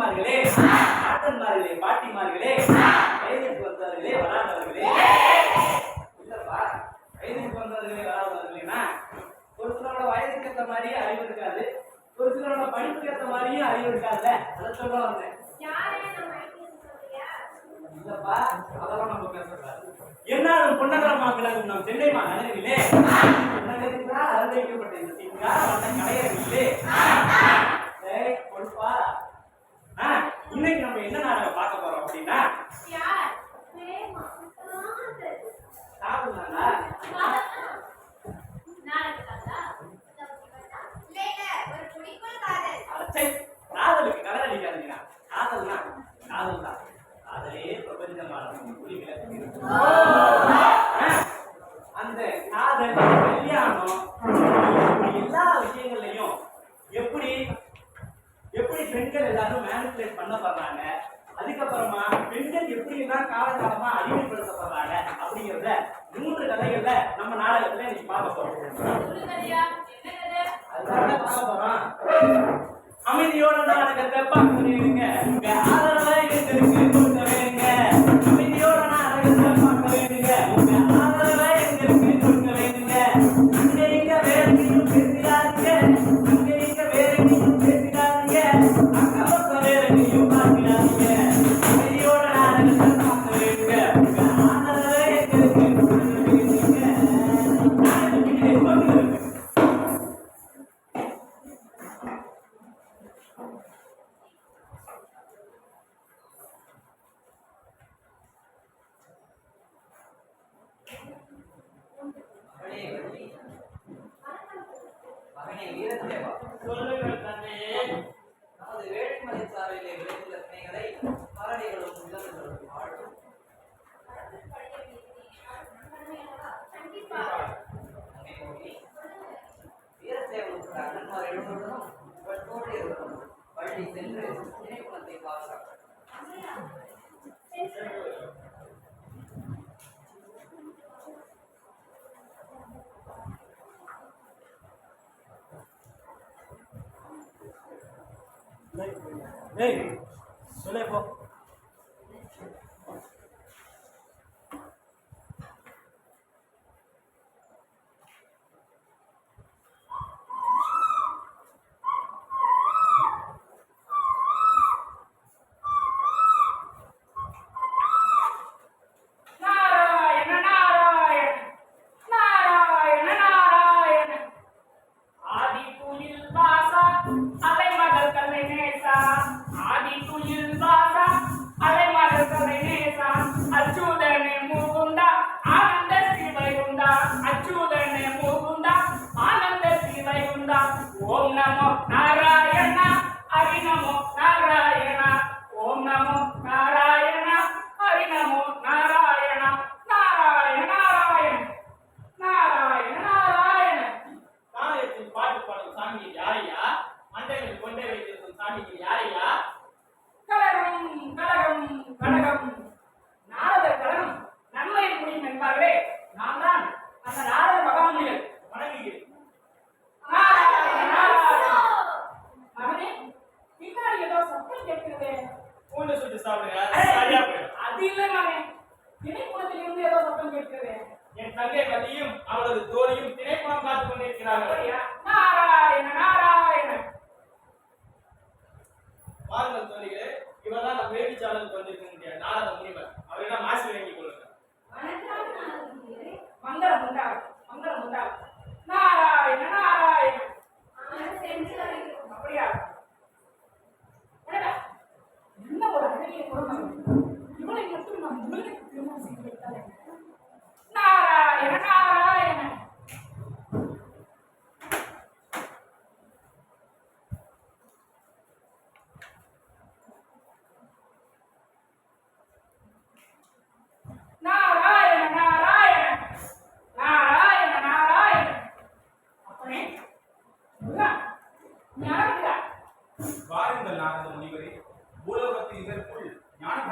பெரியம்மார்களே ஆட்டன்மார்களே பாட்டிமார்களே வயதுக்கு வந்தவர்களே வராதவர்களே. இல்லப்பா வயதுக்கு வந்தவர்களே வராதவர்களேனா ஒரு சிலரோட வயதுக்கு ஏற்ற மாதிரியே அறிவு இருக்காது. ஒரு சிலரோட படிப்புக்கு ஏற்ற மாதிரியே அறிவு இருக்காதுல்ல? அதை சொல்ல வந்தேன். இல்லப்பா அதெல்லாம் நம்ம பேசக்கூடாது. என்னாலும் புன்னகரமா விளங்கும் நம் சென்னை மாநகரிலே புன்னகரிக்கிறா அருள் வைக்கப்பட்ட இந்த சீங்கா வந்த கொடுப்பா இன்னைக்கு நம்ம என்ன நாடகம் பார்க்க போறோம் அப்படின்னா அமைதியோட நாடகத்தை பார்த்து Hey, hey, hey,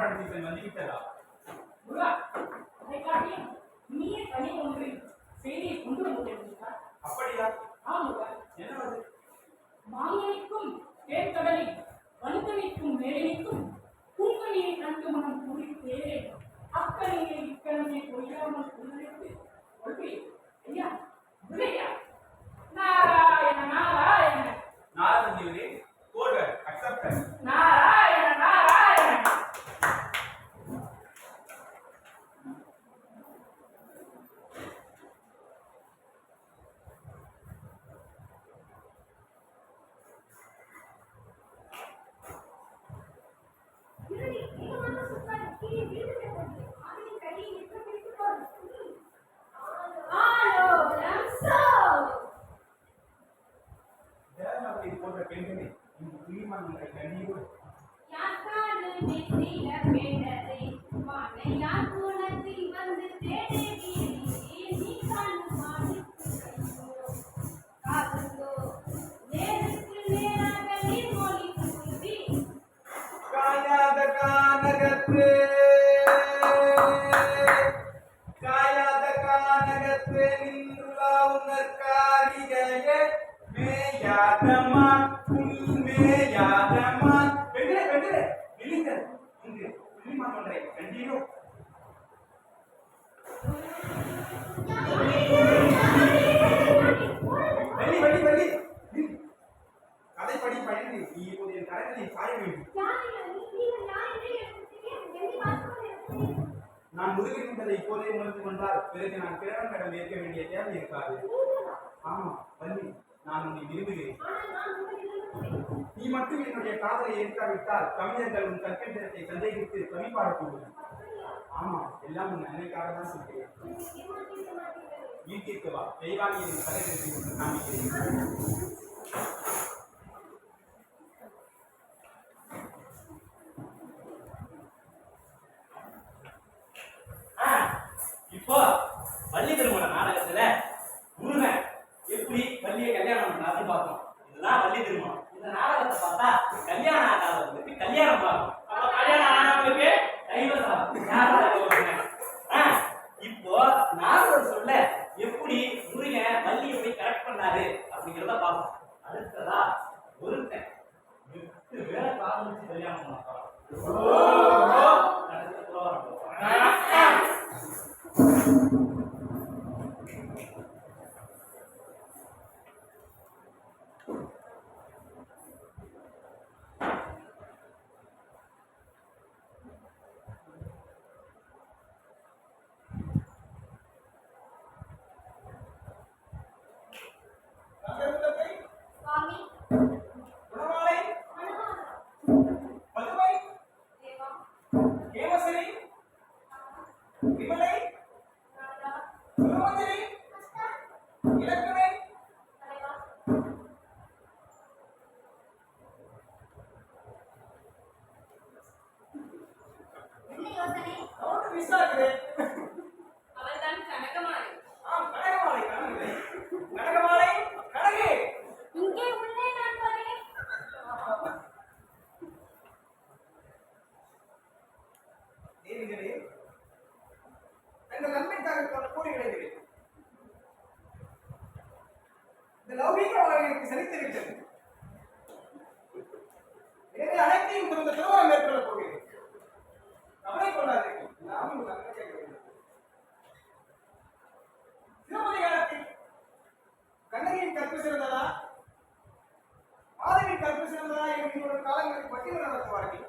பாடத்திட்டம் வந்துவிட்டதா நீயே தனி ஒன்று செய்தியை கொண்டு வந்தீர்களா அப்படியா? ஆமாங்க என்னது மாங்கனிக்கும் தேர்க்கடலை வனுக்கனிக்கும் வேலனிக்கும் பூங்கனியை நன்கு மனம் குறித்தே அக்கனையை இக்கனையை கொய்யாமல் உள்ளிட்டு ஐயா இல்லையா நாராயண நாராயண. நாரதியுரே Amen. நான் முதுகின்றதை இப்போதே உணர்ந்து கொண்டால் பிறகு நான் கிழவன் கடன் ஏற்க வேண்டிய தேவை இருக்காது. ஆமா பள்ளி நான் உன்னை விரும்புகிறேன். நீ மட்டும் என்னுடைய காதலை ஏற்காவிட்டால் கவிஞர்கள் உன் கற்கண்டத்தை சந்தேகித்து கவி பாடக்கூடும் ஆமா எல்லாம் உன் நன்மைக்காக தான் சொல்கிறேன். வீட்டிற்கு வா தெய்வானியின் கதை நம்பிக்கிறேன் எப்படி வள்ளியை கல்யாணம் பண்ணாலும் பார்த்தோம். இதுதான் வள்ளி திருமணம். இந்த நாடகத்தை பார்த்தா கல்யாணம் ஆகாதவங்களுக்கு கல்யாணம் பார்க்கும் அப்போ கல்யாணம் ஆனவங்களுக்கு தெய்வசாதம் இப்போ நாரதர் சொல்ல எப்படி முருகன் வள்ளியை போய் கரெக்ட் பண்ணாரு அப்படிங்கிறத பார்ப்போம். அடுத்ததா ஒருத்தன் எட்டு பேரை காதலிச்சு கல்யாணம் பண்ண போறான். நடத்த ಹೇಳ್ತೀನಿ இன்னொரு காலங்களில் பட்டியல் நடத்துவார்கள்.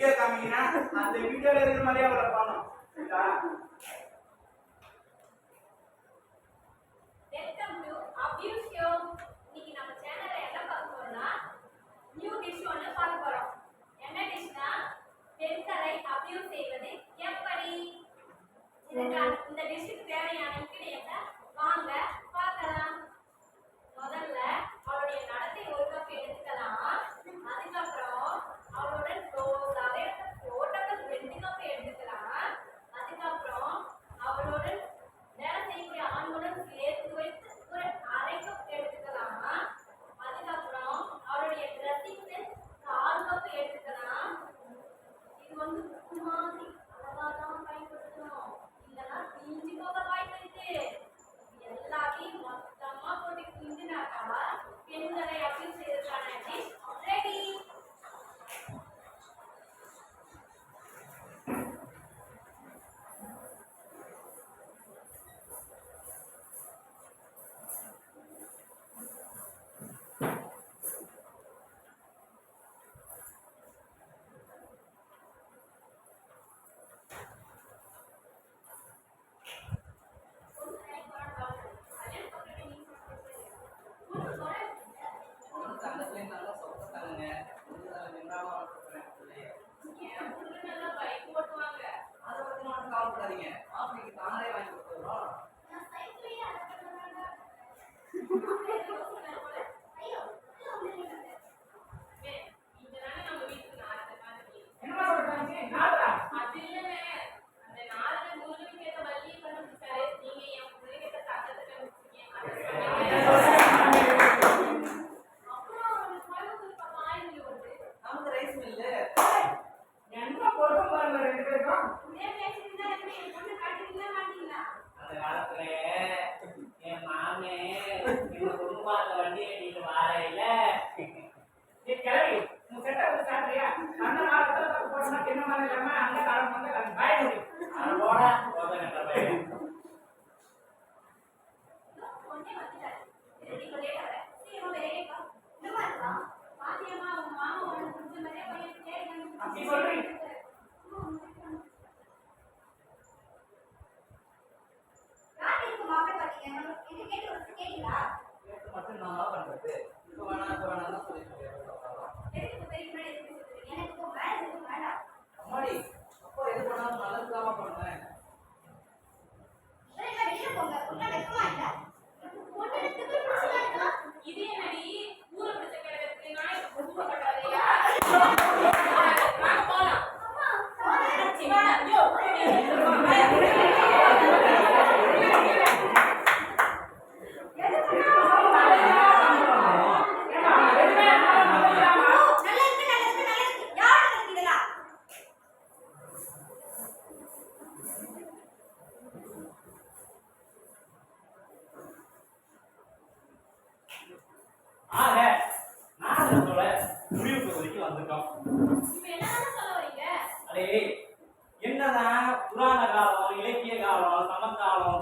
வீடியோ காமிங்கன்னா அந்த வீடியோல இருக்கிற மாதிரி அவரை பண்ணும் இன்னைக்கு நம்ம சேனல்ல என்ன பார்க்க நியூ டிஷ் ஒன்று பார்க்க போறோம். என்ன டிஷ்னா பெண்களை அபியூஸ் செய்வது எப்படி? இந்த டிஷ்ஷுக்கு தேவையான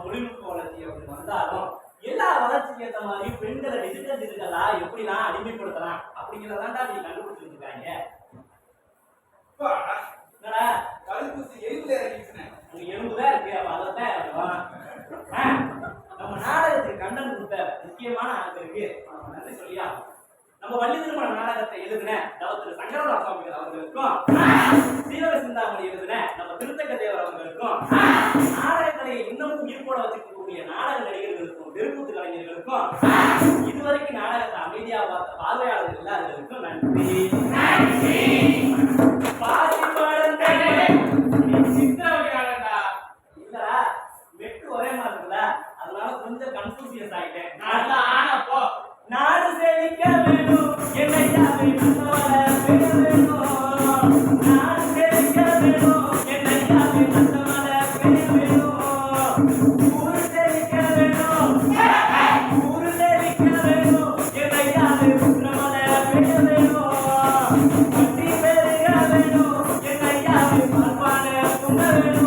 தொழில்நுட்ப வளர்ச்சி அப்படி வந்தாலும் எல்லா வளர்ச்சிக்கு ஏற்ற மாதிரி பெண்களை டிஜிட்டல் டிஜிட்டலா எப்படி நான் அடிமைப்படுத்தலாம் அப்படிங்கிறதாண்டா நீங்க கண்டுபிடிச்சிருக்காங்க என்னடா? தடுப்பூசி எலும்புல இறங்கிச்சுனேன் எலும்புதான் இருக்கு அப்ப அதைத்தான் இறங்குவோம் நம்ம நாடகத்துக்கு கண்டன் கொடுத்த முக்கியமான ஆளுக்கு நன்றி சொல்லியா? நம்ம வள்ளி திருமண நாடகத்தை எழுதின தவத்திரு சங்கரோட சுவாமிகள் அவர்களுக்கும் சீவக சிந்தாமணி எழுதின நம்ம திருத்தக்க தேவர் அவர்களுக்கும் நாடக உலகத்தை இன்னமும் உயிர்ப்போட வச்சுக்கக்கூடிய நாடக நடிகர்களுக்கும் விருப்பத்து கலைஞர்களுக்கும் இதுவரைக்கும் நாடகத்தை அமைதியாக பார்த்த பார்வையாளர்கள் எல்லாருக்கும் நன்றி. 我们